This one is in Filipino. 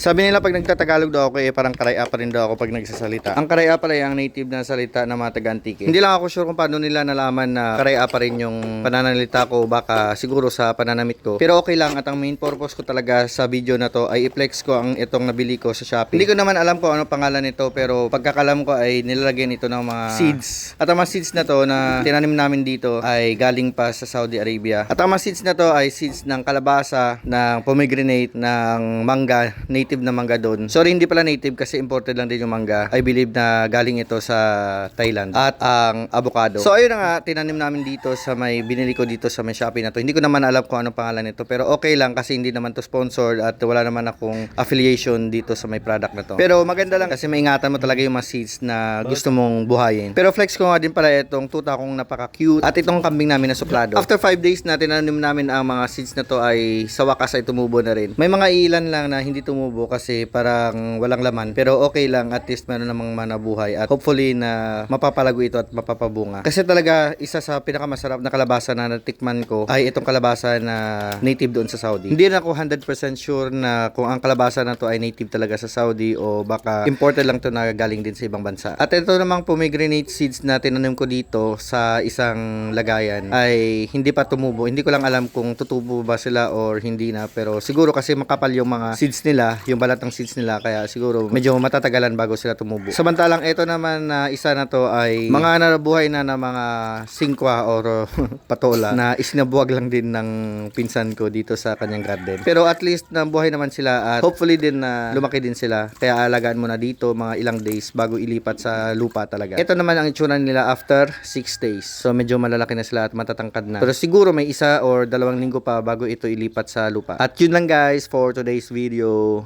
Sabi nila pag nagtatagalog daw ako eh parang karaya pa rin daw ako pag nagsasalita. Ang karaya pala yung native na salita ng mga taga-antique. Hindi lang ako sure kung paano nila nalaman na karaya pa rin yung pananalita ko baka siguro sa pananamit ko. Pero okay lang at ang main purpose ko talaga sa video na to ay i-flex ko ang itong nabili ko sa Shopee. Hindi ko naman alam kung ano pangalan nito pero pagkakalam ko ay nilalagyan ito ng mga seeds. At ang mga seeds na to na tinanim namin dito ay galing pa sa Saudi Arabia. At ang mga seeds na to ay seeds ng kalabasa, ng pomegranate, ng mangga, native na mangga doon. Sorry, hindi pala native kasi imported lang din yung mangga. I believe na galing ito sa Thailand. At ang avocado. So ayun na nga, tinanim namin dito sa may binili ko dito sa may Shopee na to. Hindi ko naman alam kung anong pangalan nito pero okay lang kasi hindi naman to sponsored at wala naman akong affiliation dito sa may product na to. Pero maganda lang kasi maingatan mo talaga yung mga seeds na gusto mong buhayin. Pero flex ko nga din pala itong tuta kong napaka-cute at itong kambing namin na suplado. After 5 days na tinanim namin ang mga seeds na to ay sa wakas ay tumubo na rin. May mga ilan lang na hindi tumubo kasi parang walang laman. Pero okay lang at least meron namang manabuhay at hopefully na mapapalago ito at mapapabunga. Kasi talaga isa sa pinakamasarap na kalabasa na natikman ko ay itong kalabasa na native doon sa Saudi. Hindi na ako 100% sure na kung ang kalabasa na to ay native talaga sa Saudi o baka imported lang to na galing din sa ibang bansa. At ito namang pomegranate seeds na tinanim ko dito sa isang lagayan ay hindi pa tumubo. Hindi ko lang alam kung tutubo ba sila or hindi na pero siguro kasi makapal yung mga seeds nila, yung balat ng seeds nila kaya siguro medyo matatagalan bago sila tumubo. Samantalang ito naman na isa na to ay mga narabuhay na na mga singkwa or patola na isinabuwag lang din ng pinsan ko dito sa kanyang garden. Pero at least nabuhay naman sila at hopefully din na lumaki din sila. Kaya alagaan mo na dito mga ilang days bago ilipat sa lupa talaga. Ito naman ang itsura nila after 6 days. So medyo malalaki na sila at matatangkad na. Pero siguro may isa or dalawang linggo pa bago ito ilipat sa lupa. At yun lang guys for today's video.